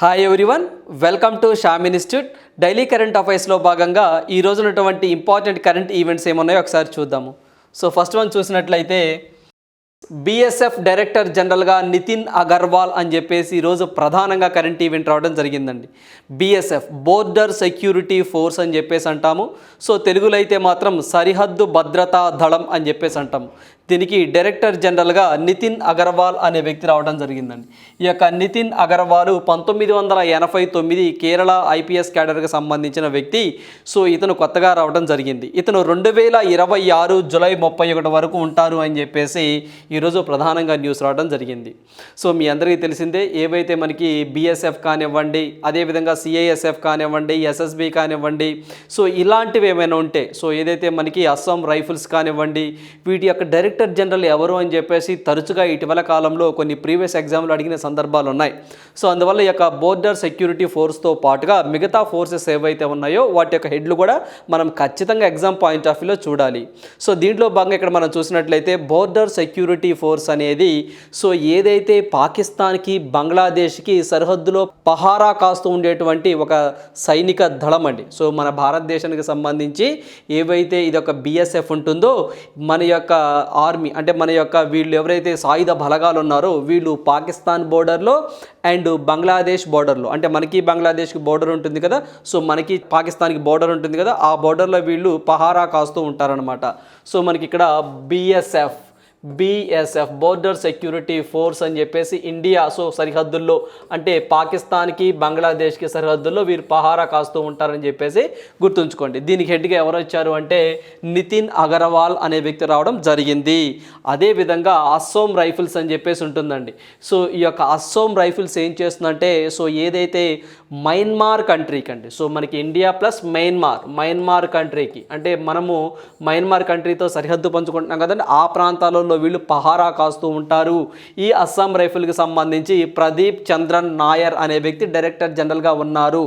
Hi everyone welcome to Sham institute daily current అఫైర్స్లో భాగంగా ఈ రోజు ఉన్నటువంటి ఇంపార్టెంట్ కరెంట్ ఈవెంట్స్ ఏమున్నాయో ఒకసారి చూద్దాము. సో ఫస్ట్ వన్ చూసినట్లయితే బీఎస్ఎఫ్ డైరెక్టర్ జనరల్గా నితిన్ అగర్వాల్ అని చెప్పేసి ఈరోజు ప్రధానంగా కరెంట్ ఈవెంట్ రావడం జరిగిందండి. బీఎస్ఎఫ్ బోర్డర్ సెక్యూరిటీ ఫోర్స్ అని చెప్పేసి అంటాము. సో తెలుగులో అయితే మాత్రం సరిహద్దు భద్రతా దళం అని చెప్పేసి అంటాము. దీనికి డైరెక్టర్ జనరల్గా నితిన్ అగర్వాల్ అనే వ్యక్తి రావడం జరిగిందండి. ఈ యొక్క నితిన్ అగర్వాల్ పంతొమ్మిది వందల ఎనభై తొమ్మిది కేరళ ఐపీఎస్ క్యాడర్కి సంబంధించిన వ్యక్తి. సో ఇతను కొత్తగా రావడం జరిగింది. ఇతను రెండు వేల ఇరవై ఆరు జూలై ముప్పై ఒకటి వరకు ఉంటారు అని చెప్పేసి ఈరోజు ప్రధానంగా న్యూస్ రావడం జరిగింది. సో మీ అందరికీ తెలిసిందే ఏవైతే మనకి బీఎస్ఎఫ్ కానివ్వండి అదేవిధంగా సిఐఎస్ఎఫ్ కానివ్వండి ఎస్ఎస్బి కానివ్వండి సో ఇలాంటివి ఏమైనా ఉంటే సో ఏదైతే మనకి అస్సాం రైఫిల్స్ కానివ్వండి వీటి యొక్క డైరెక్ట్ డైరెక్టర్ జనరల్ ఎవరు అని చెప్పేసి తరచుగా ఇటీవల కాలంలో కొన్ని ప్రీవియస్ ఎగ్జామ్లు అడిగిన సందర్భాలు ఉన్నాయి సో అందువల్ల ఈ యొక్క బోర్డర్ సెక్యూరిటీ ఫోర్స్తో పాటుగా మిగతా ఫోర్సెస్ ఏవైతే ఉన్నాయో వాటి యొక్క హెడ్లు కూడా మనం ఖచ్చితంగా ఎగ్జామ్ పాయింట్ ఆఫ్ వ్యూలో చూడాలి. సో దీంట్లో భాగంగా ఇక్కడ మనం చూసినట్లయితే బోర్డర్ సెక్యూరిటీ ఫోర్స్ అనేది సో ఏదైతే పాకిస్తాన్కి బంగ్లాదేశ్కి సరిహద్దులో పహారా కాస్తూ ఉండేటువంటి ఒక సైనిక దళం అండి. సో మన భారతదేశానికి సంబంధించి ఏవైతే ఇది ఒక బిఎస్ఎఫ్ ఉంటుందో మన యొక్క ఆర్మీ అంటే మన యొక్క వీళ్ళు ఎవరైతే సాయుధ బలగాలు ఉన్నారో వీళ్ళు పాకిస్తాన్ బోర్డర్లో అండ్ బంగ్లాదేశ్ బోర్డర్లో. అంటే మనకి బంగ్లాదేశ్కి బోర్డర్ ఉంటుంది కదా సో మనకి పాకిస్తాన్కి బోర్డర్ ఉంటుంది కదా ఆ బోర్డర్లో వీళ్ళు పహారా కాస్తూ ఉంటారనమాట సో మనకి ఇక్కడ BSF BSF border security force అని చెప్పేసి ఇండియా సో సరిహద్దుల్లో అంటే పాకిస్తాన్కి బంగ్లాదేశ్కి సరిహద్దుల్లో వీరు పహారా కాస్తూ ఉంటారని చెప్పేసి గుర్తుంచుకోండి. దీనికి హెడ్గా ఎవరు వచ్చారు అంటే నితిన్ అగర్వాల్ అనే వ్యక్తి రావడం జరిగింది. అదేవిధంగా అస్సోం రైఫిల్స్ అని చెప్పేసి ఉంటుందండి. సో ఈ యొక్క అస్సోం రైఫిల్స్ ఏం చేస్తుందంటే సో ఏదైతే మయన్మార్ కంట్రీకి అండి సో మనకి ఇండియా ప్లస్ మయన్మార్ మయన్మార్ కంట్రీకి అంటే మనము మయన్మార్ కంట్రీతో సరిహద్దు పంచుకుంటున్నాం కదండి ఆ ప్రాంతాలలో వీళ్ళు పహారా కాస్తూ ఉంటారు. ఈ అస్సాం రైఫిల్కి సంబంధించి ప్రదీప్ చంద్రన్ నాయర్ అనే వ్యక్తి డైరెక్టర్ జనరల్గా ఉన్నారు.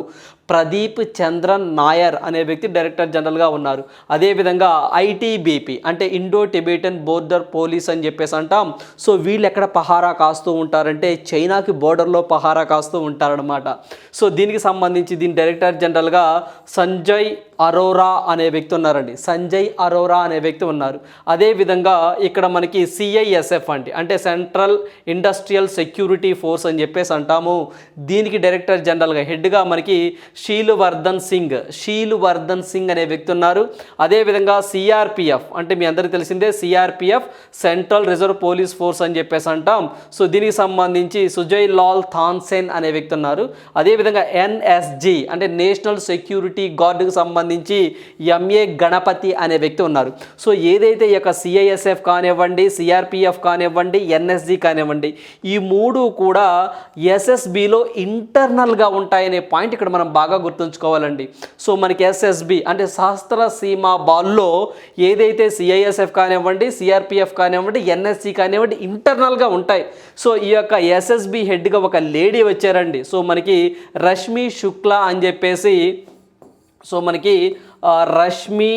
ప్రదీప్ చంద్రన్ నాయర్ అనే వ్యక్తి డైరెక్టర్ జనరల్గా ఉన్నారు. అదేవిధంగా ఐటీబీపీ అంటే ఇండో టిబెటన్ బోర్డర్ పోలీస్ అని చెప్పేసి అంటాం. సో వీళ్ళు ఎక్కడ పహారా కాస్తూ ఉంటారంటే చైనాకి బోర్డర్లో పహారా కాస్తూ ఉంటారనమాట సో దీనికి సంబంధించి దీని డైరెక్టర్ జనరల్గా సంజయ్ అరోరా అనే వ్యక్తి ఉన్నారండి. సంజయ్ అరోరా అనే వ్యక్తి ఉన్నారు. అదేవిధంగా ఇక్కడ మనకి సిఐఎస్ఎఫ్ అండి. అంటే సెంట్రల్ ఇండస్ట్రియల్ సెక్యూరిటీ ఫోర్స్ అని చెప్పేసి అంటాము. దీనికి డైరెక్టర్ జనరల్గా హెడ్గా మనకి షీలు వర్ధన్ సింగ్. షీలు వర్ధన్ సింగ్ అనే వ్యక్తి ఉన్నారు. అదేవిధంగా సిఆర్పిఎఫ్ అంటే మీ అందరికీ తెలిసిందే CRPF central reserve police force అని చెప్పేసి అంటాం. సో దీనికి సంబంధించి సుజయ్ లాల్ థాన్సెన్ అనే వ్యక్తి ఉన్నారు. అదేవిధంగా ఎన్ఎస్జి అంటే నేషనల్ సెక్యూరిటీ గార్డుకు సంబంధించి ఎంఏ గణపతి అనే వ్యక్తి ఉన్నారు. సో ఏదైతే ఈ యొక్క సిఐఎస్ఎఫ్ కానివ్వండి సిఆర్పిఎఫ్ కానివ్వండి ఎన్ఎస్జి కానివ్వండి ఈ మూడు కూడా ఎస్ఎస్బిలో ఇంటర్నల్గా ఉంటాయనే పాయింట్ ఇక్కడ మనం బాగా బాగా గుర్తుంచుకోవాలండి. సో మనకి ఎస్ఎస్బి అంటే శాస్త్ర సీమా బాల్లో ఏదైతే సిఐఎస్ఎఫ్ కానివ్వండి సిఆర్పిఎఫ్ కానివ్వండి ఎన్ఎస్సి కానివ్వండి ఇంటర్నల్గా ఉంటాయి. సో ఈ యొక్క ఎస్ఎస్బి హెడ్గా ఒక లేడీ వచ్చారండి. సో మనకి రష్మి శుక్లా అని చెప్పేసి సో మనకి రష్మి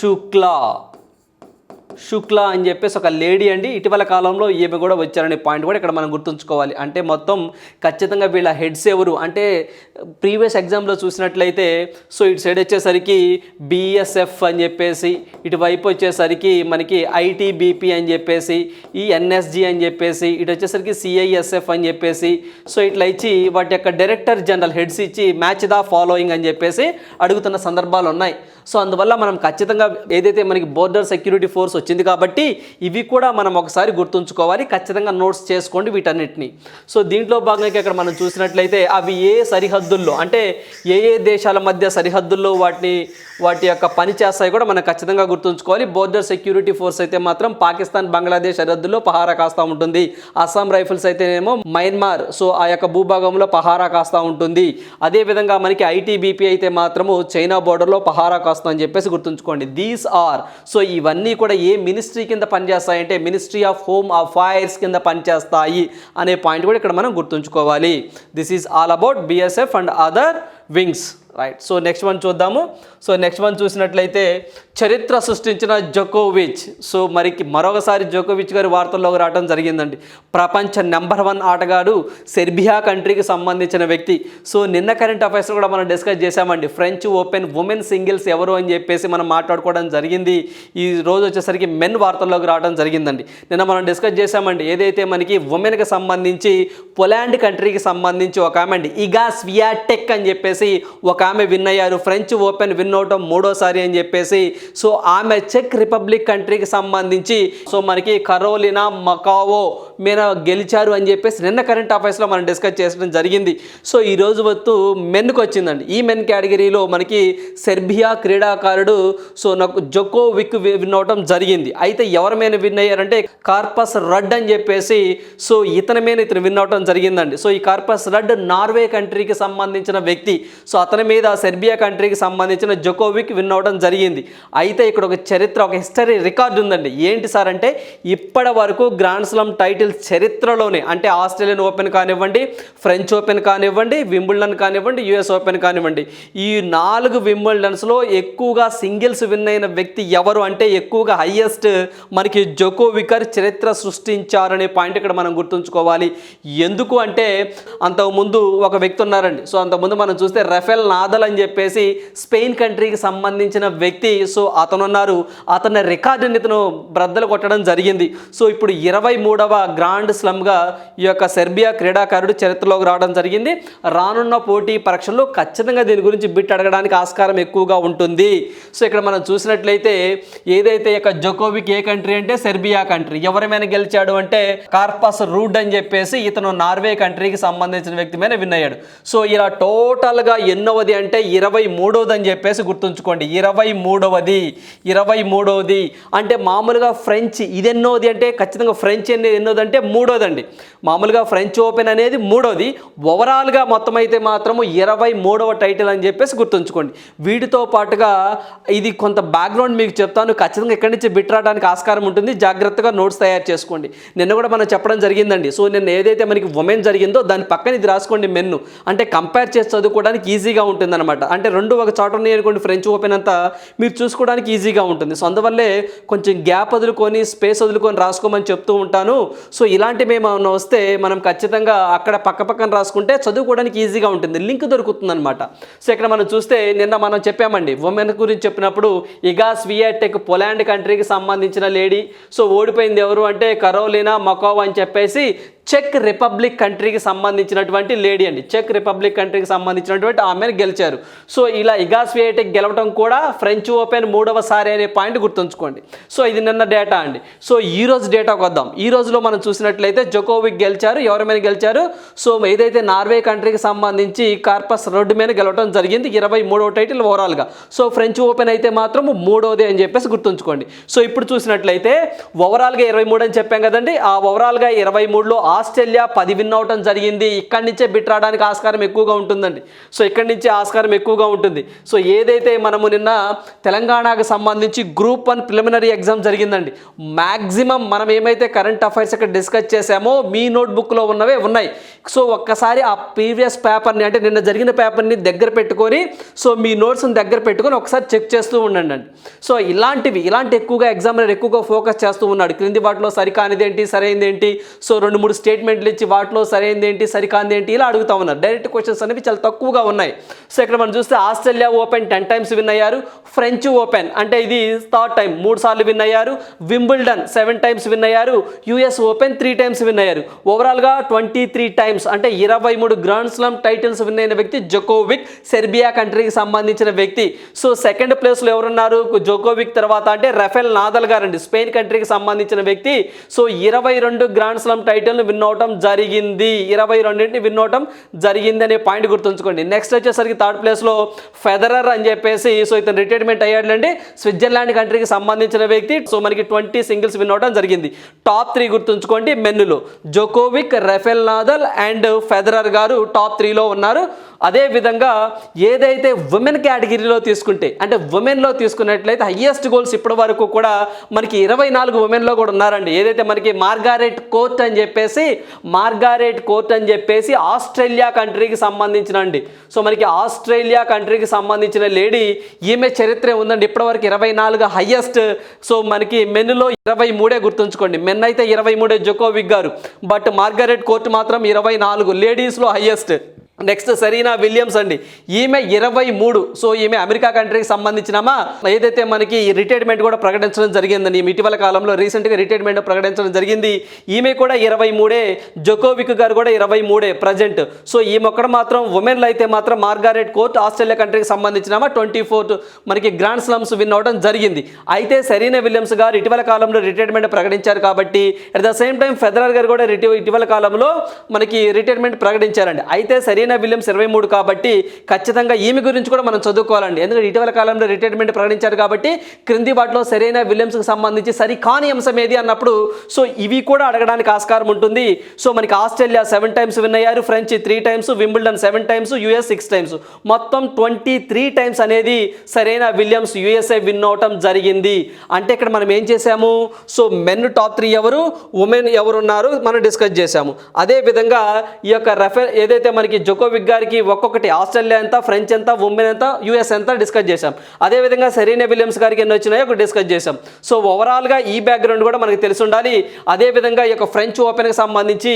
శుక్లా. శుక్లా అని చెప్పేసి ఒక లేడీ అండి. ఇటీవల కాలంలో ఈమె కూడా వచ్చారనే పాయింట్ కూడా ఇక్కడ మనం గుర్తుంచుకోవాలి. అంటే మొత్తం ఖచ్చితంగా వీళ్ళ హెడ్స్ ఎవరు? అంటే ప్రీవియస్ ఎగ్జామ్లో చూసినట్లయితే సో ఇటు సైడ్ వచ్చేసరికి బిఎస్ఎఫ్ అని చెప్పేసి ఇటువైపు వచ్చేసరికి మనకి ఐటీబీపీ అని చెప్పేసి ఈ ఎన్ఎస్జి అని చెప్పేసి ఇటు వచ్చేసరికి సిఐఎస్ఎఫ్ అని చెప్పేసి సో ఇట్లా ఇచ్చి వాటి యొక్క డైరెక్టర్ జనరల్ హెడ్స్ ఇచ్చి మ్యాచ్ ద ఫాలోయింగ్ అని చెప్పేసి అడుగుతున్న సందర్భాలు ఉన్నాయి. సో అందువల్ల మనం ఖచ్చితంగా ఏదైతే మనకి బోర్డర్ సెక్యూరిటీ ఫోర్స్ వచ్చింది కాబట్టి ఇవి కూడా మనం ఒకసారి గుర్తుంచుకోవాలి. ఖచ్చితంగా నోట్స్ చేసుకోండి వీటన్నిటిని. సో దీంట్లో భాగంగా ఇక్కడ మనం చూసినట్లయితే అవి ఏ సరిహద్దుల్లో అంటే ఏ ఏ దేశాల మధ్య సరిహద్దుల్లో వాటిని వాటి యొక్క పని చేస్తాయి కూడా మనం ఖచ్చితంగా గుర్తుంచుకోవాలి. బోర్డర్ సెక్యూరిటీ ఫోర్స్ అయితే మాత్రం పాకిస్తాన్ బంగ్లాదేశ్ సరిహద్దుల్లో పహారా కాస్తూ ఉంటుంది. అస్సాం రైఫిల్స్ అయితేనేమో మయన్మార్ సో ఆ యొక్క భూభాగంలో పహారా కాస్తూ ఉంటుంది. అదేవిధంగా మనకి ఐటీబీపీ అయితే మాత్రము చైనా బోర్డర్లో పహారా కాస్తా అని చెప్పేసి గుర్తుంచుకోండి. దీస్ ఆర్ సో ఇవన్నీ కూడా ఏ మినిస్ట్రీ కింద పనిచేస్తాయంటే మినిస్ట్రీ ఆఫ్ హోమ్ అఫైర్స్ కింద పనిచేస్తాయి అనే పాయింట్ కూడా ఇక్కడ మనం గుర్తుంచుకోవాలి. This is all about BSF and other wings right so next one చూద్దాము. సో నెక్స్ట్ వన్ చూసినట్లయితే చరిత్ర సృష్టించిన జోకోవిచ్. సో మరికి మరొకసారి జోకోవిచ్ గారి వార్తల్లోకి రావడం జరిగిందండి. ప్రపంచ నెంబర్ వన్ ఆటగాడు సెర్బియా కంట్రీకి సంబంధించిన వ్యక్తి. సో నిన్న కరెంట్ అఫైర్స్ కూడా మనం డిస్కస్ చేశామండి. ఫ్రెంచ్ ఓపెన్ ఉమెన్ సింగిల్స్ ఎవరు అని చెప్పేసి మనం మాట్లాడుకోవడం జరిగింది. ఈ రోజు వచ్చేసరికి మెన్ వార్తల్లోకి రావడం జరిగిందండి. నిన్న మనం డిస్కస్ చేశామండి. ఏదైతే మనకి ఉమెన్కి సంబంధించి పొలాండ్ కంట్రీకి సంబంధించి ఒక ఆమె అండి. ఇగా స్వియాటెక్ అని చెప్పేసి ఒక ఆమె విన్ అయ్యారు. ఫ్రెంచ్ ఓపెన్ విన్ అవటం మూడోసారి అని చెప్పేసి సో ఆమె చెక్ రిపబ్లిక్ కంట్రీకి సంబంధించి సో మనకి కరోలినా మకావో మీద గెలిచారు అని చెప్పేసి నిన్న కరెంట్ అఫైర్స్లో మనం డిస్కస్ చేసడం జరిగింది. సో ఈ రోజు వత్తు మెన్కు వచ్చిందండి. ఈ మెన్ కేటగిరీలో మనకి సెర్బియా క్రీడాకారుడు సో నాకు జొకోవిక్ విక్ విన్ అవడం జరిగింది. అయితే ఎవరి మీద విన్ అయ్యారంటే కార్పస్ రడ్ అని చెప్పేసి సో ఇతని మీద ఇతను విన్ అవడం జరిగిందండి. సో ఈ కార్పస్ రడ్ నార్వే కంట్రీకి సంబంధించిన వ్యక్తి. సో అతని మీద సెర్బియా కంట్రీకి సంబంధించిన జొకోవిక్ విన్ అవడం జరిగింది. అయితే ఇక్కడ ఒక చరిత్ర ఒక హిస్టరీ రికార్డు ఉందండి. ఏంటి సార్ అంటే ఇప్పటి వరకు గ్రాండ్ స్లమ్ టైటిల్ చరిత్రలోనే అంటే ఆస్ట్రేలియన్ ఓపెన్ కానివ్వండి ఫ్రెంచ్ ఓపెన్ కానివ్వండి వింబుల్డన్ కానివ్వండి యుఎస్ ఓపెన్ కానివ్వండి. ఈ నాలుగు వింబుల్డన్స్లో ఎక్కువగా సింగిల్స్ విన్ అయిన వ్యక్తి ఎవరు అంటే ఎక్కువగా హయ్యెస్ట్ మనకి జోకోవికర్ చరిత్ర సృష్టించారనే పాయింట్ ఇక్కడ మనం గుర్తుంచుకోవాలి. ఎందుకు అంటే అంతకుముందు ఒక వ్యక్తి ఉన్నారండి. సో అంతకుముందు మనం చూస్తే రఫెల్ నాదల్ అని చెప్పేసి స్పెయిన్ కంట్రీకి సంబంధించిన వ్యక్తి. సో అతను ఉన్నారు అతని రికార్డుని ఇతను బ్రద్దలు కొట్టడం జరిగింది. సో ఇప్పుడు ఇరవై మూడవ గ్రాండ్ స్లమ్గా ఈ యొక్క సెర్బియా క్రీడాకారుడు చరిత్రలోకి రావడం జరిగింది. రానున్న పోటీ పరీక్షల్లో ఖచ్చితంగా దీని గురించి బిట్ అడగడానికి ఆస్కారం ఎక్కువగా ఉంటుంది. సో ఇక్కడ మనం చూసినట్లయితే ఏదైతే యొక్క జోకోవిక్ ఏ కంట్రీ అంటే సెర్బియా కంట్రీ ఎవరిమైనా గెలిచాడు అంటే కార్పాస్ రూడ్ అని చెప్పేసి ఇతను నార్వే కంట్రీకి సంబంధించిన వ్యక్తి మీద విన్ అయ్యాడు. సో ఇలా టోటల్గా ఎన్నోవది అంటే ఇరవై మూడవది అని చెప్పేసి గుర్తుంచుకోండి. ఇరవై మూడవది ఇరవై మూడవది అంటే మామూలుగా ఫ్రెంచ్ ఇది ఎన్నోది అంటే ఖచ్చితంగా ఫ్రెంచ్ అనేది ఎన్నోది అంటే మూడోదండి. మామూలుగా ఫ్రెంచ్ ఓపెన్ అనేది మూడోది. ఓవరాల్గా మొత్తం అయితే మాత్రము ఇరవై మూడవ టైటిల్ అని చెప్పేసి గుర్తుంచుకోండి. వీటితో పాటుగా ఇది కొంత బ్యాక్గ్రౌండ్ మీకు చెప్తాను. ఖచ్చితంగా ఎక్కడి నుంచి బిట్రాడానికి ఆస్కారం ఉంటుంది. జాగ్రత్తగా నోట్స్ తయారు చేసుకోండి. నిన్న కూడా మనం చెప్పడం జరిగిందండి. సో నిన్న ఏదైతే మనకి ఉమెన్ జరిగిందో దాని పక్కన ఇది రాసుకోండి మెన్ను అంటే కంపేర్ చేసి చదువుకోవడానికి ఈజీగా ఉంటుంది అనమాట అంటే రెండు ఒక చోట ఉన్నాయి అనుకోండి ఫ్రెంచ్ ఓపెన్ అంతా. మీరు చూసుకోవడానికి ఈజీగా ఉంటుంది. సో అందువల్లే కొంచెం గ్యాప్ వదులుకొని స్పేస్ వదులుకొని రాసుకోమని చెప్తూ ఉంటాను. సో ఇలాంటి మేము వస్తే మనం ఖచ్చితంగా అక్కడ పక్క పక్కన రాసుకుంటే చదువుకోవడానికి ఈజీగా ఉంటుంది. లింక్ దొరుకుతుంది అనమాట సో ఇక్కడ మనం చూస్తే నిన్న మనం చెప్పామండి. ఉమెన్ గురించి చెప్పినప్పుడు ఇగా స్వియాటెక్ పొలాండ్ కంట్రీకి సంబంధించిన లేడీ. సో ఓడిపోయింది ఎవరు అంటే కరోలినా మకోవ అని చెప్పేసి చెక్ రిపబ్లిక్ కంట్రీకి సంబంధించినటువంటి లేడీ అండి. చెక్ రిపబ్లిక్ కంట్రీకి సంబంధించినటువంటి ఆమెను గెలిచారు. సో ఇలా ఇగాస్వియేటిక్ గెలవడం కూడా ఫ్రెంచ్ ఓపెన్ మూడవసారి అనే పాయింట్ గుర్తుంచుకోండి. సో ఇది నిన్న డేటా అండి. సో ఈ రోజు వద్దాం ఈ రోజులో మనం చూసినట్లయితే జోకోవిక్ గెలిచారు ఎవరి మీద గెలిచారు. సో ఏదైతే నార్వే కంట్రీకి సంబంధించి కార్పస్ రోడ్డు మీద గెలవడం జరిగింది ఇరవై మూడవ టైటిల్ ఓవరాల్గా. సో ఫ్రెంచ్ ఓపెన్ అయితే మాత్రం మూడోది అని చెప్పేసి గుర్తుంచుకోండి. సో ఇప్పుడు చూసినట్లయితే ఓవరాల్గా ఇరవై మూడు అని చెప్పాం కదండి. ఆ ఓవరాల్గా ఇరవై మూడులో ఆస్ట్రేలియా పది విన్ అవటం జరిగింది. ఇక్కడి నుంచే బిట్ రావడానికి ఆస్కారం ఎక్కువగా ఉంటుందండి. సో ఇక్కడి నుంచే ఆస్కారం ఎక్కువగా ఉంటుంది. సో ఏదైతే మనము నిన్న తెలంగాణకు సంబంధించి గ్రూప్ వన్ ప్రిలిమినరీ ఎగ్జామ్ జరిగిందండి. మ్యాక్సిమం మనం ఏమైతే కరెంట్ అఫైర్స్ ఇక్కడ డిస్కస్ చేసామో మీ నోట్బుక్లో ఉన్నవే ఉన్నాయి. సో ఒక్కసారి ఆ ప్రీవియస్ పేపర్ని అంటే నిన్న జరిగిన పేపర్ని దగ్గర పెట్టుకొని సో మీ నోట్స్ని దగ్గర పెట్టుకొని ఒకసారి చెక్ చేస్తూ ఉండండి. అండి సో ఇలాంటివి ఇలాంటి ఎక్కువగా ఎగ్జామినర్ ఎక్కువగా ఫోకస్ చేస్తూ ఉన్నాడు. క్రింది వాటిలో సరికానిదేంటి సరైనదేంటి సో రెండు మూడు స్టేట్మెంట్లు ఇచ్చి వాటిలో సరైనదేంటి సరికానిదేంటి? ఇలా అడుగుతా ఉన్నారు. డైరెక్ట్ క్వశ్చన్స్ అనేవి చాలా తక్కువగా ఉన్నాయి. సో ఇక్కడ మనం చూస్తే Australia open ten times win అయ్యారు. ఫ్రెంచ్ ఓపెన్ అంటే ఇది థర్డ్ టైం మూడు సార్లు విన్ అయ్యారు. వింబుల్డన్ సెవెన్ టైమ్స్ విన్ అయ్యారు. US open three times win అయ్యారు. ఓవరాల్గా ట్వంటీ త్రీ టైమ్స్ అంటే ఇరవై మూడు గ్రాండ్ స్లామ్ టైటిల్స్ విన్ అయిన వ్యక్తి జోకోవిక్ సెర్బియా కంట్రీకి సంబంధించిన వ్యక్తి. సో సెకండ్ ప్లేస్లో ఎవరున్నారు? జోకోవిక్ తర్వాత అంటే రఫెల్ నాదల్ గారండి స్పెయిన్ కంట్రీకి సంబంధించిన వ్యక్తి. సో ఇరవై రెండు గ్రాండ్ స్లామ్ టైటిల్ని విన్ అవటం జరిగింది. ఇరవై రెండింటిని విన్ అవటం జరిగింది అనే పాయింట్ గుర్తుంచుకోండి. నెక్స్ట్ వచ్చేసరికి థర్డ్ ప్లేస్లో ఫెదరర్ అని చెప్పేసి సో ఇతను రిటైర్మెంట్ అయ్యాడండి స్విట్జర్లాండ్ కంట్రీకి సంబంధించిన వ్యక్తి. సో మనకి ట్వంటీ సింగిల్స్ విన్ అవడం జరిగింది. టాప్ త్రీ గుర్తుంచుకోండి మెన్నులు. Djokovic Rafael Nadal and Federer గారు టాప్ త్రీలో ఉన్నారు. అదేవిధంగా ఏదైతే ఉమెన్ కేటగిరీలో తీసుకుంటే అంటే ఉమెన్లో తీసుకున్నట్లయితే హయ్యెస్ట్ గోల్స్ ఇప్పటి వరకు కూడా మనకి ఇరవై నాలుగు ఉమెన్లో కూడా ఉన్నారండి. ఏదైతే మనకి మార్గారెట్ కోర్ట్ అని చెప్పేసి మార్గారెట్ కోర్ట్ అని చెప్పేసి ఆస్ట్రేలియా కంట్రీకి సంబంధించిన అండి. సో మనకి ఆస్ట్రేలియా కంట్రీకి సంబంధించిన లేడీ ఈమె చరిత్ర ఉందండి. ఇప్పటివరకు ఇరవై నాలుగు హయ్యెస్ట్ సో మనకి మెన్లో ఇరవై మూడే గుర్తుంచుకోండి. మెన్ అయితే ఇరవై మూడే జోకోవిక్ గారు. బట్ మార్గారెట్ కోర్ట్ మాత్రం ఇరవై నాలుగు లేడీస్లో హయ్యెస్ట్ నెక్స్ట్ సెరీనా విలియమ్స్ అండి. ఈమె ఇరవై మూడు. సో ఈమె అమెరికా కంట్రీకి సంబంధించినమా? ఏదైతే మనకి రిటైర్మెంట్ కూడా ప్రకటించడం జరిగిందండి. ఇటీవల కాలంలో రీసెంట్గా రిటైర్మెంట్ ప్రకటించడం జరిగింది. ఈమె కూడా ఇరవై మూడే. జోకోవిక్ గారు కూడా ఇరవై మూడే ప్రజెంట్. సో ఈమె ఒక్కడ మాత్రం ఉమెన్లో అయితే మాత్రం మార్గారెట్ కోర్ట్ ఆస్ట్రేలియా కంట్రీకి సంబంధించినమా? ట్వంటీ ఫోర్త్ మనకి గ్రాండ్ స్లమ్స్ విన్ అవడం జరిగింది. అయితే సెరీనా విలియమ్స్ గారు ఇటీవల కాలంలో రిటైర్మెంట్ ప్రకటించారు కాబట్టి at the same time Federer గారు కూడా రిటి ఇటీవల కాలంలో మనకి రిటైర్మెంట్ ప్రకటించారండి. అయితే సరైన విలియమ్స్ ఇరవై మూడు కాబట్టి ఖచ్చితంగా ఈమె గురించి కూడా మనం చదువుకోవాలండి. ఎందుకంటే ఇటీవల కాలంలో రిటైర్మెంట్ ప్రకటించారు కాబట్టి క్రింది వాటిలో సరైన విలియమ్స్కి సంబంధించి సరి కాని అంశం ఏది అన్నప్పుడు సో ఇవి కూడా అడగడానికి ఆస్కారం ఉంటుంది. సో మనకి ఆస్ట్రేలియా సెవెన్ టైమ్స్ విన్ అయ్యారు French three times Wimbledon seven times US six times మొత్తం ట్వంటీ త్రీ టైమ్స్ అనేది సరైన విలియమ్స్ యుఎస్ఏ విన్ అవటం జరిగింది. అంటే ఇక్కడ మనం ఏం చేసాము సో మెన్ టాప్ త్రీ ఎవరు? ఉమెన్ ఎవరు ఉన్నారు మనం డిస్కస్ చేసాము అదే విధంగా ఈ యొక్క రెఫర్ ఏదైతే మనకి జోకోవిక్ గారికి ఒక్కొక్కటి ఆస్ట్రేలియా ఎంత ఫ్రెంచ్ ఎంత ఉమెన్ ఎంత యుఎస్ ఎంత డిస్కస్ చేశాం. అదేవిధంగా సెరీనా విలియమ్స్ గారికి ఎన్ని వచ్చినాయో ఒక డిస్కస్ చేశాం. సో ఓవరాల్గా ఈ బ్యాక్గ్రౌండ్ కూడా మనకి తెలిసి ఉండాలి. అదేవిధంగా ఈ యొక్క ఫ్రెంచ్ ఓపెన్కి సంబంధించి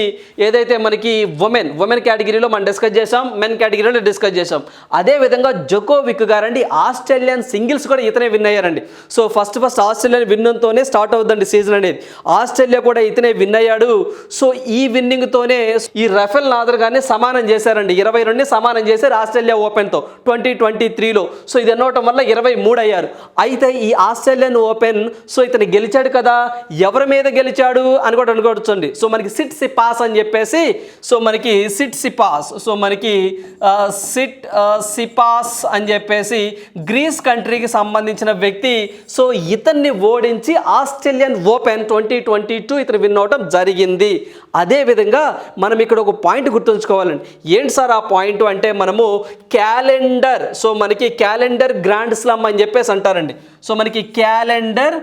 ఏదైతే మనకి ఉమెన్ ఉమెన్ కేటగిరీలో మనం డిస్కస్ చేసాం మెన్ కేటగిరీలో డిస్కస్ చేసాం అదేవిధంగా జోకోవిక్ గారండి ఆస్ట్రేలియన్ సింగిల్స్ కూడా ఇతనే విన్ అయ్యారండి. సో ఫస్ట్ ఫస్ట్ ఆస్ట్రేలియన్ విన్నంతోనే స్టార్ట్ అవుతుందండి సీజన్ అనేది. ఆస్ట్రేలియా కూడా ఇతనే విన్ అయ్యాడు. సో ఈ విన్నింగ్తోనే ఈ రఫెల్ నాదర్ గారిని సమానం చేశారండి. ఇరవై రెండుని సమానం చేశారు ఆస్ట్రేలియా ఓపెన్తో ట్వంటీ ట్వంటీ త్రీలో. సో ఇది అనవటం వల్ల ఇరవై మూడు అయ్యారు. అయితే ఈ ఆస్ట్రేలియన్ ఓపెన్ సో ఇతను గెలిచాడు కదా ఎవరి మీద గెలిచాడు అని కూడా అనుకోవచ్చండి సో మనకి సిట్ సిపాస్ అని చెప్పేసి సో మనకి సిట్ సిపాస్ సో మనకి సిట్ సిపాస్ అని చెప్పేసి గ్రీస్ కంట్రీకి సంబంధించిన వ్యక్తి సో ఇతన్ని ఓడించి Australian open twenty twenty two ఇతను విన్ అవటం జరిగింది. అదేవిధంగా మనం ఇక్కడ ఒక పాయింట్ గుర్తుంచుకోవాలండి. ఏంటి సార్ ఆ పాయింట్ అంటే మనము క్యాలెండర్. సో మనకి క్యాలెండర్ గ్రాండ్ స్లమ్ అని చెప్పేసి అంటారండి. సో మనకి calendar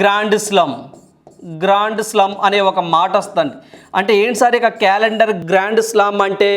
grand slam. Grand slam అనే ఒక మాట వస్తుంది అంటే ఏంటి సార్ ఇక క్యాలెండర్ గ్రాండ్ స్లమ్ అంటే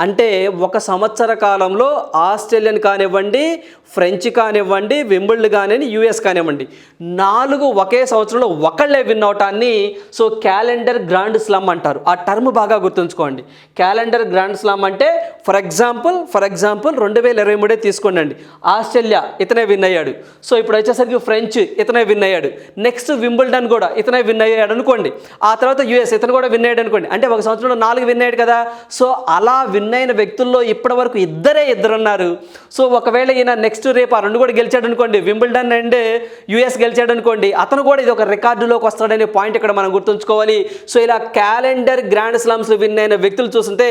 అంటే ఒక సంవత్సర కాలంలో ఆస్ట్రేలియన్ కానివ్వండి ఫ్రెంచ్ కానివ్వండి వింబుల్డ్ కానివ్వండి యూఎస్ కానివ్వండి. నాలుగు ఒకే సంవత్సరంలో ఒకళ్ళే విన్ అవటాన్ని సో క్యాలెండర్ గ్రాండ్ స్లమ్ అంటారు. ఆ టర్మ్ బాగా గుర్తుంచుకోండి. క్యాలెండర్ గ్రాండ్ స్లమ్ అంటే ఫర్ ఎగ్జాంపుల్ ఫర్ ఎగ్జాంపుల్ రెండు వేల ఇరవై మూడే తీసుకోండి ఆస్ట్రేలియా ఇతనే విన్ అయ్యాడు. సో ఇప్పుడు వచ్చేసరికి ఫ్రెంచ్ ఇతనే విన్ అయ్యాడు. నెక్స్ట్ వింబుల్డన్ కూడా ఇతనే విన్ అయ్యాడు అనుకోండి. ఆ తర్వాత యూఎస్ ఇతను కూడా విన్ అయ్యాడు అనుకోండి. అంటే ఒక సంవత్సరంలో నాలుగు విన్ అయ్యాడు కదా. సో అలా విన్ అయిన వ్యక్తుల్లో ఇప్పటి వరకు ఇద్దరే ఇద్దరున్నారు. సో ఒకవేళ ఈయన నెక్స్ట్ రేపు ఆ రెండు కూడా గెలిచాడు అనుకోండి వింబుల్డన్ అండ్ యుఎస్ గెలిచాడు అనుకోండి అతను కూడా ఇది ఒక రికార్డులోకి వస్తాడనే పాయింట్ ఇక్కడ మనం గుర్తుంచుకోవాలి. సో ఇలా క్యాలెండర్ గ్రాండ్ స్లామ్స్ విన్ అయిన వ్యక్తులు చూస్తుంటే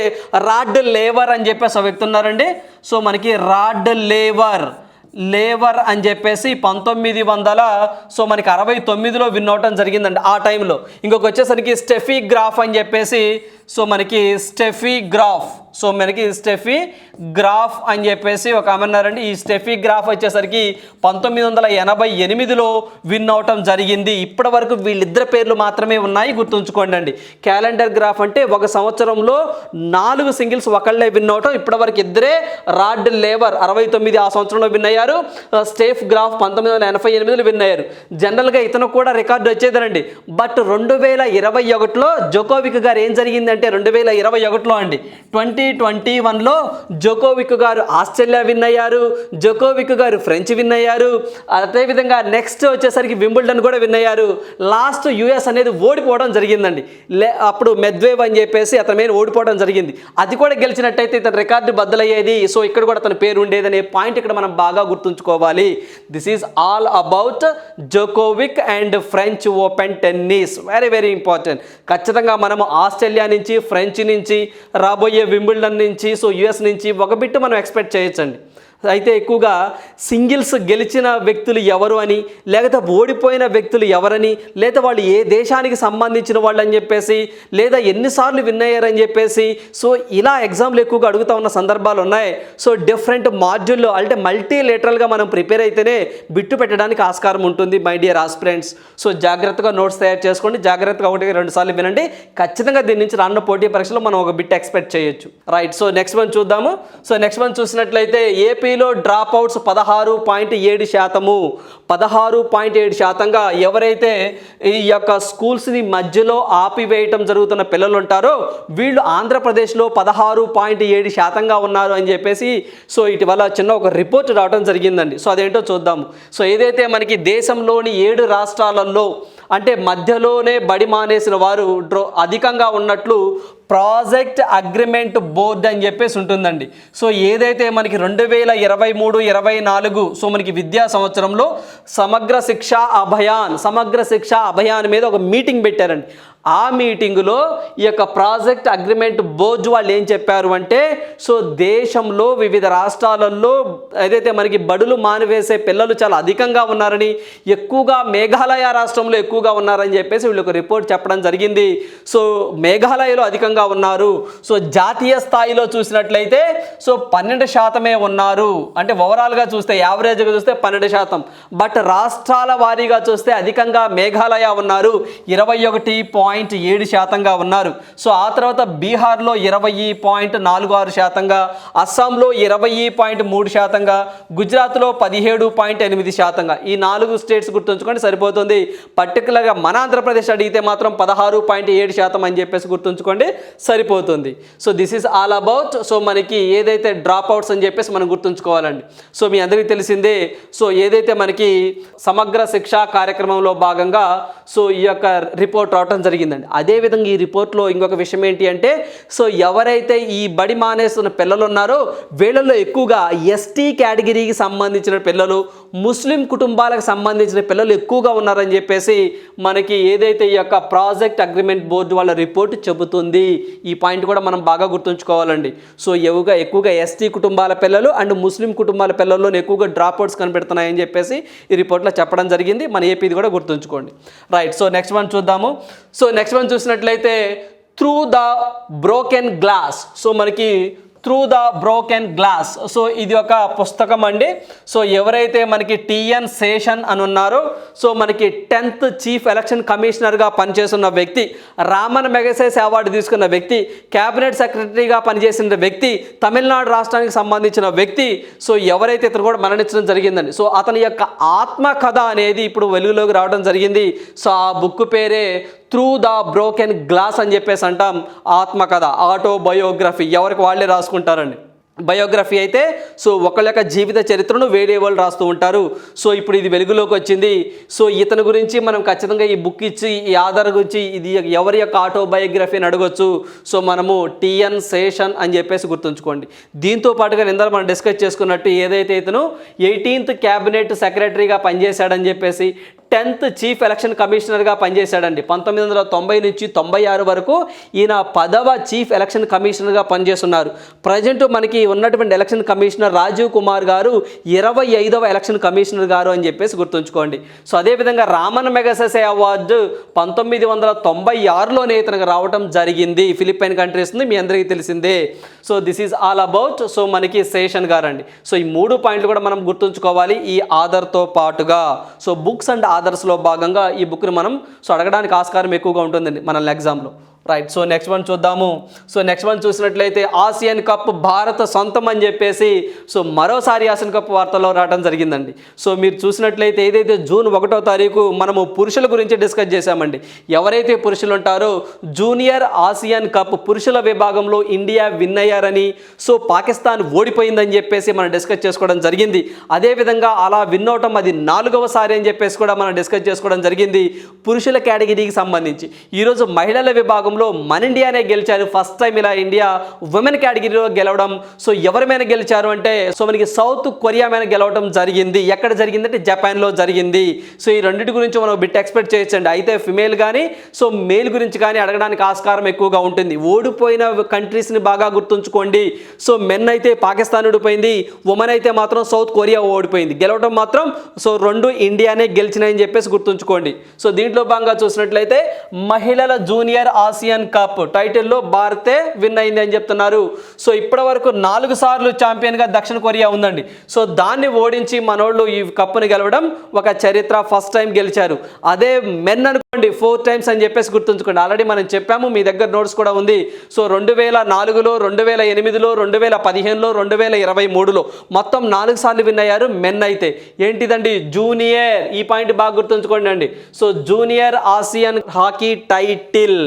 రాడ్ లేవర్ అని చెప్పేసి ఆ వ్యక్తి ఉన్నారండి. సో మనకి రాడ్ లేవర్ లేవర్ అని చెప్పేసి పంతొమ్మిది వందల సో మనకి అరవై తొమ్మిదిలో విన్ అవటం జరిగిందండి ఆ టైంలో ఇంకొక వచ్చేసరికి స్టెఫీ గ్రాఫ్ అని చెప్పేసి సో మనకి స్టెఫీ గ్రాఫ్ సో మనకి స్టెఫీ గ్రాఫ్ అని చెప్పేసి ఒక ఆమె అన్నారండి. ఈ స్టెఫీ గ్రాఫ్ వచ్చేసరికి పంతొమ్మిది వందల ఎనభై ఎనిమిదిలో విన్ అవటం జరిగింది. ఇప్పటి వరకు వీళ్ళిద్దరి పేర్లు మాత్రమే ఉన్నాయి గుర్తుంచుకోండి అండి క్యాలెండర్ గ్రాఫ్ అంటే ఒక సంవత్సరంలో నాలుగు సింగిల్స్ ఒకళ్ళే విన్ అవటం. ఇప్పటి వరకు ఇద్దరే రాడ్ లేవర్ అరవై తొమ్మిది ఆ సంవత్సరంలో విన్ అయ్యారు. స్టేఫ్ గ్రాఫ్ పంతొమ్మిది వందల ఎనభై ఎనిమిదిలో విన్ అయ్యారు. జనరల్గా ఇతను కూడా రికార్డు వచ్చేదనండి. బట్ రెండు వేల ఇరవై ఒకటిలో జోకోవిక్ గారు ఏం జరిగిందంటే రెండు వేల ఇరవై ఒకటిలో అండి. ట్వంటీ ట్వంటీ వన్లో జోకోవిక్ గారు ఆస్ట్రేలియా విన్ అయ్యారు జోకోవిక్ గారు ఫ్రెంచ్ విన్ అయ్యారు. అదేవిధంగా నెక్స్ట్ వచ్చేసరికి వింబుల్డన్ కూడా విన్ అయ్యారు. లాస్ట్ యుఎస్ అనేది ఓడిపోవడం జరిగిందండి. లే అప్పుడు మెద్వేవ్ అని చెప్పేసి అతని మీద ఓడిపోవడం జరిగింది. అది కూడా గెలిచినట్టయితే ఇతని రికార్డు బద్దలయ్యేది. సో ఇక్కడ కూడా అతని పేరు ఉండేదనే పాయింట్ ఇక్కడ మనం బాగా గుర్తుంచుకోవాలి. This is all about Djokovic and French open tennis. Very very important ఖచ్చితంగా మనము ఆస్ట్రేలియా నుంచి ఫ్రెంచ్ నుంచి రాబోయే వింబుల్డన్ నుంచి సో యుఎస్ నుంచి ఒక బిట్టు మనం ఎక్స్పెక్ట్ చేయొచ్చండి. అయితే ఎక్కువగా సింగిల్స్ గెలిచిన వ్యక్తులు ఎవరు అని లేకపోతే ఓడిపోయిన వ్యక్తులు ఎవరని లేదా వాళ్ళు ఏ దేశానికి సంబంధించిన వాళ్ళు అని చెప్పేసి లేదా ఎన్నిసార్లు విన్ అయ్యారని చెప్పేసి సో ఇలా ఎగ్జామ్లు ఎక్కువగా అడుగుతా ఉన్న సందర్భాలు ఉన్నాయి. సో డిఫరెంట్ మాడ్యూల్లో అంటే మల్టీ లేటరల్గా మనం ప్రిపేర్ అయితేనే బిట్టు పెట్టడానికి ఆస్కారం ఉంటుంది మై డియర్ ఆస్పిరెంట్స్. సో జాగ్రత్తగా నోట్స్ తయారు చేసుకోండి జాగ్రత్తగా ఒకటి రెండు సార్లు వినండి. ఖచ్చితంగా దీని నుంచి రానున్న పోటీ పరీక్షలో మనం ఒక బిట్ ఎక్స్పెక్ట్ చేయొచ్చు. రైట్ సో నెక్స్ట్ వన్ చూద్దాము. సో నెక్స్ట్ వన్ చూసినట్లయితే ఏపీ ఏపీలో డ్రాప్ అవుట్స్ పదహారు పాయింట్ ఏడు శాతము. పదహారు పాయింట్ ఏడు శాతంగా ఎవరైతే ఈ యొక్క స్కూల్స్ని మధ్యలో ఆపివేయటం జరుగుతున్న పిల్లలు ఉంటారో వీళ్ళు ఆంధ్రప్రదేశ్లో పదహారు పాయింట్ ఏడు శాతంగా ఉన్నారు అని చెప్పేసి సో ఇటీవల చిన్న ఒక రిపోర్ట్ రావడం జరిగిందండి. సో అదేంటో చూద్దాము. సో ఏదైతే మనకి దేశంలోని ఏడు రాష్ట్రాలలో అంటే మధ్యలోనే బడి మానేసిన వారు డ్రో అధికంగా ఉన్నట్లు ప్రాజెక్ట్ అగ్రిమెంట్ బోర్డ్ అని చెప్పేసి ఉంటుందండి. సో ఏదైతే మనకి రెండు వేల ఇరవై మూడు ఇరవై నాలుగు సో మనకి విద్యా సంవత్సరంలో సమగ్ర శిక్ష అభయాన్ సమగ్ర శిక్ష అభయాన్ మీద ఒక మీటింగ్ పెట్టారండి. ఆ మీటింగులో ఈ యొక్క ప్రాజెక్ట్ అగ్రిమెంట్ బోర్డు వాళ్ళు ఏం చెప్పారు అంటే సో దేశంలో వివిధ రాష్ట్రాలలో ఏదైతే మనకి బడులు మానివేసే పిల్లలు చాలా అధికంగా ఉన్నారని ఎక్కువగా మేఘాలయ రాష్ట్రంలో ఎక్కువగా ఉన్నారని చెప్పేసి వీళ్ళు ఒక రిపోర్ట్ చెప్పడం జరిగింది. సో మేఘాలయలో అధికంగా ఉన్నారు. సో జాతీయ స్థాయిలో చూసినట్లయితే సో పన్నెండు శాతమే ఉన్నారు. అంటే ఓవరాల్గా చూస్తే యావరేజ్గా చూస్తే పన్నెండు శాతం. బట్ రాష్ట్రాల వారీగా చూస్తే అధికంగా మేఘాలయ ఉన్నారు. ఇరవై ఒకటి పాయింట్ ఏడు శాతంగా ఉన్నారు. సో ఆ తర్వాత బీహార్లో ఇరవై పాయింట్ నాలుగు ఆరు శాతంగా అస్సాంలో ఇరవై పాయింట్ మూడు శాతంగా గుజరాత్లో పదిహేడు పాయింట్ ఎనిమిది శాతంగా. ఈ నాలుగు స్టేట్స్ గుర్తుంచుకోండి సరిపోతుంది. పర్టికులర్గా మన ఆంధ్రప్రదేశ్ అడిగితే మాత్రం పదహారు పాయింట్ ఏడు శాతం అని చెప్పేసి గుర్తుంచుకోండి సరిపోతుంది. So this is all about so మనకి ఏదైతే డ్రాప్ అవుట్స్ అని చెప్పేసి మనం గుర్తుంచుకోవాలండి. సో మీ అందరికీ తెలిసిందే. సో ఏదైతే మనకి సమగ్ర శిక్షా కార్యక్రమంలో భాగంగా సో ఈ యొక్క రిపోర్ట్ రావటం జరిగిందండి. అదేవిధంగా ఈ రిపోర్ట్లో ఇంకొక విషయం ఏంటి అంటే సో ఎవరైతే ఈ బడి మానేస్తున్న పిల్లలు ఉన్నారో వీళ్ళల్లో ఎక్కువగా ఎస్టీ కేటగిరీకి సంబంధించిన పిల్లలు ముస్లిం కుటుంబాలకు సంబంధించిన పిల్లలు ఎక్కువగా ఉన్నారని చెప్పేసి మనకి ఏదైతే ఈ యొక్క ప్రాజెక్ట్ అగ్రిమెంట్ బోర్డు వాళ్ళ రిపోర్ట్ చెబుతుంది ఈ పాయింట్ కూడా మనం బాగా గుర్తుంచుకోవాలండి. సో ఎక్కువగా ఎక్కువగా ఎస్టీ కుటుంబాల పిల్లలు అండ్ ముస్లిం కుటుంబాల పిల్లల్లో ఎక్కువగా డ్రాప్ అవుట్స్ కనిపెడుతున్నాయని చెప్పేసి ఈ రిపోర్ట్లో చెప్పడం జరిగింది. మన ఏపీది కూడా గుర్తుంచుకోండి. రైట్ సో నెక్స్ట్ వన్ చూద్దాము. సో సో నెక్స్ట్ వన్ చూసినట్లయితే through the broken glass so మనకి through the broken glass so ఇది ఒక పుస్తకం అండి. సో ఎవరైతే మనకి టిఎన్ శేషన్ అని ఉన్నారో సో మనకి టెన్త్ చీఫ్ ఎలక్షన్ కమిషనర్గా పనిచేస్తున్న వ్యక్తి రామన్ మెగసేస్ అవార్డు తీసుకున్న వ్యక్తి క్యాబినెట్ సెక్రటరీగా పనిచేసిన వ్యక్తి తమిళనాడు రాష్ట్రానికి సంబంధించిన వ్యక్తి సో ఎవరైతే ఇతను కూడా మరణించడం జరిగిందండి. సో అతని యొక్క ఆత్మకథ అనేది ఇప్పుడు వెలుగులోకి రావడం జరిగింది. సో ఆ బుక్ పేరే త్రూ ద బ్రోకెన్ గ్లాస్ అని చెప్పేసి అంటాం ఆత్మకథ ఆటోబయోగ్రఫీ ఎవరికి వాళ్ళే రాసుకుంటారండి? బయోగ్రఫీ అయితే సో ఒకళ్ళ యొక్క జీవిత చరిత్రను వేరే వాళ్ళు రాస్తూ ఉంటారు. సో ఇప్పుడు ఇది వెలుగులోకి వచ్చింది. సో ఇతని గురించి మనం ఖచ్చితంగా ఈ బుక్ ఇచ్చి ఈ ఆధార్ గురించి ఇది ఎవరి యొక్క ఆటోబయోగ్రఫీ అని అడగొచ్చు. సో మనము టిఎన్ శేషన్ అని చెప్పేసి గుర్తుంచుకోండి. దీంతో పాటుగా నిందర మనం డిస్కస్ చేసుకున్నట్టు ఏదైతే ఇతను ఎయిటీన్త్ క్యాబినెట్ సెక్రటరీగా పనిచేశాడని చెప్పేసి టెన్త్ చీఫ్ ఎలక్షన్ కమిషనర్గా పనిచేశాడండి. పంతొమ్మిది వందల తొంభై నుంచి తొంభై ఆరు వరకు ఈయన పదవ చీఫ్ ఎలక్షన్ కమిషనర్గా పనిచేస్తున్నారు. ప్రజెంట్ మనకి ఉన్నటువంటి ఎలక్షన్ కమిషనర్ రాజీవ్ కుమార్ గారు ఇరవై ఐదవ ఎలక్షన్ కమిషనర్ గారు అని చెప్పేసి గుర్తుంచుకోండి. సో అదేవిధంగా రామన్ మెగసెసే అవార్డు పంతొమ్మిది వందల తొంభై ఆరులోనే ఇతనికి రావడం జరిగింది. ఫిలిప్పైన్ కంట్రీస్ మీ అందరికీ తెలిసిందే. So this is all about. So మనకి సేషన్ గారు అండి సో ఈ మూడు పాయింట్లు కూడా మనం గుర్తుంచుకోవాలి ఈ ఆధార్తో పాటుగా. సో బుక్స్ అండ్ ఆదర్శలో భాగంగా ఈ బుక్ని మనం సో అడగడానికి ఆస్కారం ఎక్కువగా ఉంటుందండి మన ఎగ్జామ్లో. రైట్ సో నెక్స్ట్ వన్ చూద్దాము. సో నెక్స్ట్ వన్ చూసినట్లయితే ఆసియన్ కప్ భారత సొంతం అని చెప్పేసి సో మరోసారి ఆసియన్ కప్ వార్తల్లో రావడం జరిగిందండి. సో మీరు చూసినట్లయితే ఏదైతే జూన్ ఒకటో తారీఖు మనము పురుషుల గురించి డిస్కస్ చేశామండి. ఎవరైతే పురుషులు ఉంటారో జూనియర్ ఆసియన్ కప్ పురుషుల విభాగంలో ఇండియా విన్ అయ్యారని సో పాకిస్తాన్ ఓడిపోయిందని చెప్పేసి మనం డిస్కస్ చేసుకోవడం జరిగింది. అదేవిధంగా అలా విన్ అవటం అది నాలుగవసారి అని చెప్పేసి కూడా మనం డిస్కస్ చేసుకోవడం జరిగింది పురుషుల కేటగిరీకి సంబంధించి. ఈరోజు మహిళల విభాగం విభాగంలో మన ఇండియానే గెలిచారు. ఫస్ట్ టైం ఇలా ఇండియా ఉమెన్ కేటగిరీలో గెలవడం. సో ఎవరి మీద గెలిచారు అంటే సో మనకి సౌత్ కొరియా మీద గెలవడం జరిగింది. ఎక్కడ జరిగిందంటే జపాన్లో జరిగింది. సో ఈ రెండింటి గురించి మనం బిట్ ఎక్స్పెక్ట్ చేయొచ్చండి. అయితే ఫిమేల్ కానీ సో మేల్ గురించి కానీ అడగడానికి ఆస్కారం ఎక్కువగా ఉంటుంది. ఓడిపోయిన కంట్రీస్ని బాగా గుర్తుంచుకోండి. సో మెన్ అయితే పాకిస్తాన్ ఓడిపోయింది. ఉమెన్ అయితే మాత్రం సౌత్ కొరియా ఓడిపోయింది. గెలవడం మాత్రం సో రెండు ఇండియానే గెలిచినాయని చెప్పేసి గుర్తుంచుకోండి. సో దీంట్లో భాగంగా చూసినట్లయితే మహిళల జూనియర్ ఆసియన్ కప్ టైటిల్లో భారతే విన్ అయింది అని చెప్తున్నారు. సో ఇప్పటి వరకు నాలుగు సార్లు ఛాంపియన్గా దక్షిణ కొరియా ఉందండి. సో దాన్ని ఓడించి మనోళ్ళు ఈ కప్పును గెలవడం ఒక చరిత్ర ఫస్ట్ టైం గెలిచారు. అదే మెన్ అనుకోండి ఫోర్ టైమ్స్ అని చెప్పేసి గుర్తుంచుకోండి. ఆల్రెడీ మనం చెప్పాము మీ దగ్గర నోట్స్ కూడా ఉంది. సో రెండు వేల నాలుగులో రెండు వేల ఎనిమిదిలో రెండు వేల పదిహేనులో రెండు వేల ఇరవై మూడులో మొత్తం నాలుగు సార్లు విన్ అయ్యారు మెన్ అయితే. ఏంటిదండి? జూనియర్. ఈ పాయింట్ బాగా గుర్తుంచుకోండి అండి. So junior Asian hockey title.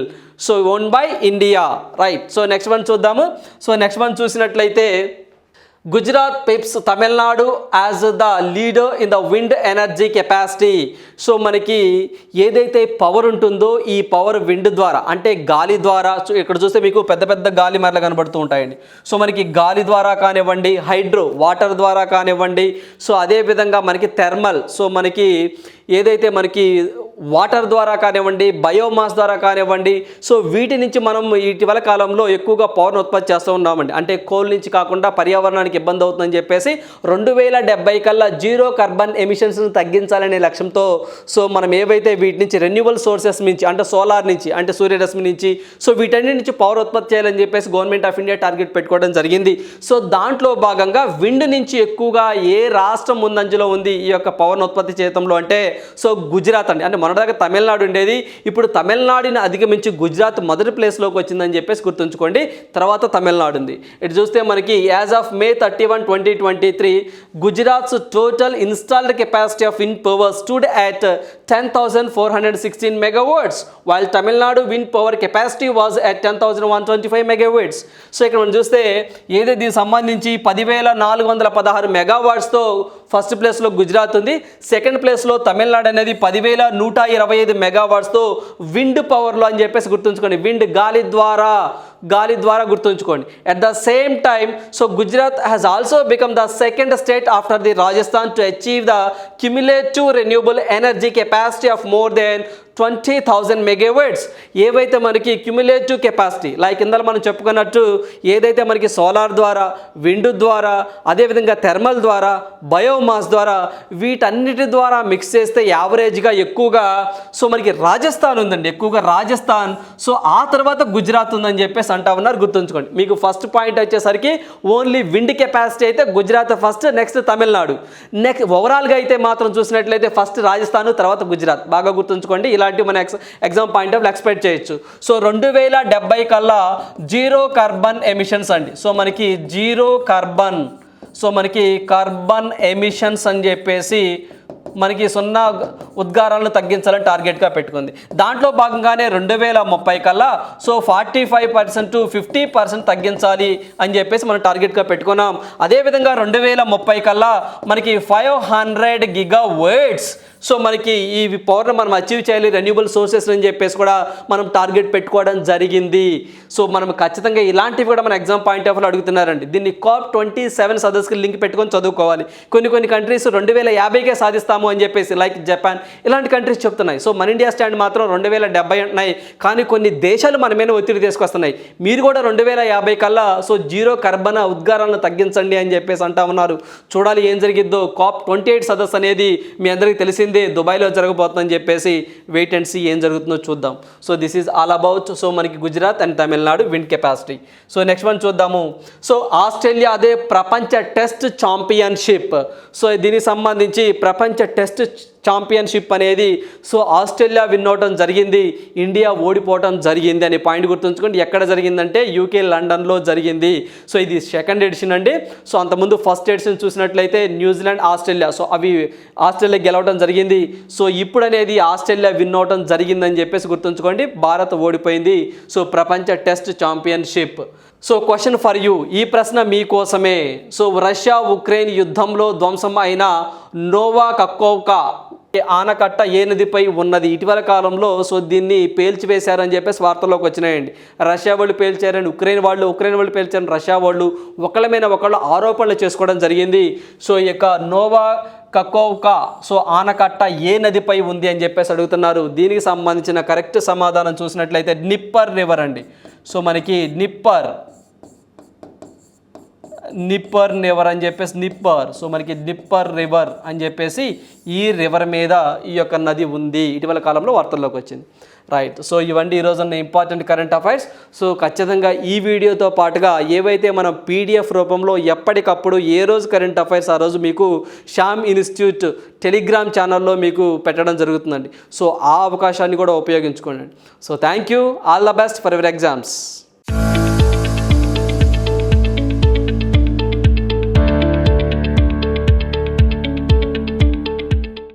So won by India right so next one చూద్దాము. సో నెక్స్ట్ వన్ చూసినట్లయితే Gujarat pips Tamil Nadu as the leader in the wind energy capacity so మనకి ఏదైతే power ఉంటుందో ఈ power wind ద్వారా అంటే గాలి ద్వారా సో ఇక్కడ చూస్తే మీకు పెద్ద పెద్ద గాలి మరలు కనబడుతూ ఉంటాయండి. సో మనకి గాలి ద్వారా కానివ్వండి హైడ్రో వాటర్ ద్వారా కానివ్వండి సో అదే విధంగా మనకి థెర్మల్ సో మనకి ఏదైతే మనకి వాటర్ ద్వారా కానివ్వండి బయోమాస్ ద్వారా కానివ్వండి సో వీటి నుంచి మనం ఇటీవల కాలంలో ఎక్కువగా పవర్ను ఉత్పత్తి చేస్తూ ఉన్నామండి. అంటే కోల్ నుంచి కాకుండా పర్యావరణానికి ఇబ్బంది అవుతుందని చెప్పేసి రెండు వేల డెబ్బై కల్లా జీరో కార్బన్ ఎమిషన్స్ను తగ్గించాలనే లక్ష్యంతో సో మనం ఏవైతే వీటి నుంచి రెన్యూవల్ సోర్సెస్ నుంచి అంటే సోలార్ నుంచి అంటే సూర్యరశ్మి నుంచి సో వీటన్నిటి నుంచి పవర్ ఉత్పత్తి చేయాలని చెప్పేసి గవర్నమెంట్ ఆఫ్ ఇండియా టార్గెట్ పెట్టుకోవడం జరిగింది. సో దాంట్లో భాగంగా విండ్ నుంచి ఎక్కువగా ఏ రాష్ట్రం ముందంజలో ఉంది ఈ యొక్క పవర్ను ఉత్పత్తి చేయడంలో అంటే సో గుజరాత్ అండి. అంటే మొన్నటిదాకా తమిళనాడు ఉండేది. ఇప్పుడు తమిళనాడుని అధిగమించి గుజరాత్ మొదటి ప్లేస్లోకి వచ్చిందని చెప్పేసి గుర్తుంచుకోండి. తర్వాత తమిళనాడు ఉంది. ఇటు చూస్తే మనకి as of May thirty one twenty twenty three Gujarat's total installed capacity of wind power stood at ten thousand four hundred sixteen megawatts while Tamil Nadu wind power capacity was at ten thousand one twenty five megawatts so ఇక్కడ మనం చూస్తే ఏదైతే దీనికి సంబంధించి పదివేల నాలుగు వందల పదహారు మెగావాట్స్తో ఫస్ట్ ప్లేస్లో గుజరాత్ ఉంది. సెకండ్ ప్లేస్లో తమిళనాడు అనేది పదివేల నూట ఇరవై ఐదు మెగావాట్స్తో విండ్ పవర్లో అని చెప్పేసి గుర్తుంచుకోండి. విండ్ గాలి ద్వారా గాలి ద్వారా గుర్తుంచుకోండి. At the same time so Gujarat has also become the second state after the Rajasthan to achieve the cumulative renewable energy capacity of more than twenty thousand megawatts ఏవైతే మనకి క్యుములేటివ్ కెపాసిటీ లైక్ ఇందులో మనం చెప్పుకున్నట్టు ఏదైతే మనకి solar ద్వారా wind ద్వారా అదేవిధంగా థెర్మల్ ద్వారా బయోమాస్ ద్వారా వీటన్నిటి ద్వారా మిక్స్ చేస్తే యావరేజ్గా ఎక్కువగా సో మనకి రాజస్థాన్ ఉందండి. ఎక్కువగా రాజస్థాన్ సో ఆ తర్వాత గుజరాత్ ఉందని చెప్పేసి అంటా ఉన్నారు గుర్తుంచుకోండి. మీకు ఫస్ట్ పాయింట్ వచ్చేసరికి ఓన్లీ విండ్ కెపాసిటీ అయితే Gujarat first next Tamil Nadu. Next ఓవరాల్గా అయితే మాత్రం చూసినట్లయితే ఫస్ట్ రాజస్థాన్ తర్వాత గుజరాత్. బాగా గుర్తుంచుకోండి. ఇలాంటి మన ex exam point of expect చేయొచ్చు. సో రెండు వేల డెబ్బై కల్లా జీరో కార్బన్ ఎమిషన్స్ అండి. సో మనకి జీరో కార్బన్ సో మనకి కార్బన్ ఎమిషన్స్ అని చెప్పేసి మనకి సున్నా ఉద్గారాలను తగ్గించాలని టార్గెట్గా పెట్టుకుంది. దాంట్లో భాగంగానే రెండు వేల ముప్పై కల్లా so forty five percent to fifty percent తగ్గించాలి అని చెప్పేసి మనం టార్గెట్గా పెట్టుకున్నాం. అదేవిధంగా రెండు వేల ముప్పై కల్లా మనకి five hundred gigawatts so మనకి ఈ పవర్ని మనం అచీవ్ చేయాలి రెన్యూబుల్ సోర్సెస్ అని చెప్పేసి కూడా మనం టార్గెట్ పెట్టుకోవడం జరిగింది. సో మనం ఖచ్చితంగా ఇలాంటివి కూడా మన ఎగ్జామ్ పాయింట్ ఆఫ్ అడుగుతున్నారండి. దీన్ని కాప్ ట్వంటీ సెవెన్ సదస్సుకి లింక్ పెట్టుకొని చదువుకోవాలి. కొన్ని కొన్ని కంట్రీస్ రెండు వేల యాభైకే సాధిస్తాము అని చెప్పేసి లైక్ జపాన్ ఇలాంటి కంట్రీస్ చెప్తున్నాయి. సో మన ఇండియా స్టాండ్ మాత్రం రెండు వేల డెబ్బై అంటున్నాయి కానీ కొన్ని దేశాలు మన మీద ఒత్తిడి తీసుకొస్తున్నాయి. మీరు కూడా రెండు వేల యాభై కల్లా సో జీరో కర్బన ఉద్గారాలను తగ్గించండి అని చెప్పేసి అంటా ఉన్నారు. చూడాలి ఏం జరిగిద్దో. కాప్ ట్వంటీ ఎయిట్ సదస్సు అనేది మీ అందరికీ తెలిసింది. దుబాయ్లో జరగబోతుందని చెప్పేసి వెయిట్ అండ్ సీ ఏం జరుగుతుందో చూద్దాం. So this is all about so మనకి Gujarat and Tamil Nadu wind capacity so next one చూద్దాము. సో ఆస్ట్రేలియా అదే ప్రపంచ టెస్ట్ ఛాంపియన్షిప్ సో దీనికి సంబంధించి ప్రపంచ టెస్ట్ ఛాంపియన్షిప్ అనేది. సో ఆస్ట్రేలియా విన్ అవటం జరిగింది. ఇండియా ఓడిపోవటం జరిగింది అనే పాయింట్ గుర్తుంచుకోండి. ఎక్కడ జరిగిందంటే యూకే లండన్లో జరిగింది. సో ఇది సెకండ్ ఎడిషన్ అండి. సో అంతకుముందు ఫస్ట్ ఎడిషన్ చూసినట్లయితే న్యూజిలాండ్ ఆస్ట్రేలియా సో అవి ఆస్ట్రేలియా గెలవడం జరిగింది. సో ఇప్పుడు అనేది ఆస్ట్రేలియా విన్ అవటం జరిగిందని చెప్పేసి గుర్తుంచుకోండి. భారత్ ఓడిపోయింది. సో ప్రపంచ test championship so question for you ఈ ప్రశ్న మీకోసమే సో రష్యా ఉక్రెయిన్ యుద్ధంలో ధ్వంసం అయిన నోవా కక్కోవ్కా ఆనకట్ట ఏ నదిపై ఉన్నది? ఇటీవల కాలంలో సో దీన్ని పేల్చివేశారని చెప్పేసి వార్తల్లోకి వచ్చినాయండి. రష్యా వాళ్ళు పేల్చారని ఉక్రెయిన్ వాళ్ళు ఉక్రెయిన్ వాళ్ళు పేల్చారని రష్యా వాళ్ళు ఒకళ్ళ మీద ఒకళ్ళు ఆరోపణలు చేసుకోవడం జరిగింది. సో ఈ యొక్క నోవా కకోవ్కా. సో ఆనకట్ట ఏ నదిపై ఉంది అని చెప్పేసి అడుగుతున్నారు. దీనికి సంబంధించిన కరెక్ట్ సమాధానం చూసినట్లయితే నిప్పర్ రివర్ అండి. సో మనకి నిప్పర్ నిప్పర్ రివర్ అని చెప్పేసి నిప్పర్. సో మనకి నిప్పర్ రివర్ అని చెప్పేసి ఈ రివర్ మీద ఈ యొక్క నది ఉంది. ఇటీవల కాలంలో వార్తల్లోకి వచ్చింది. రైట్ సో ఇవన్నీ ఈరోజు ఉన్న ఇంపార్టెంట్ కరెంట్ అఫైర్స్ సో ఖచ్చితంగా ఈ వీడియోతో పాటుగా ఏవైతే మనం పీడిఎఫ్ రూపంలో ఎప్పటికప్పుడు ఏ రోజు కరెంట్ అఫైర్స్ ఆ రోజు మీకు శ్యామ్ ఇన్స్టిట్యూట్ టెలిగ్రామ్ ఛానల్లో మీకు పెట్టడం జరుగుతుందండి. సో ఆ అవకాశాన్ని కూడా ఉపయోగించుకోండి. So thank you all the best for your exams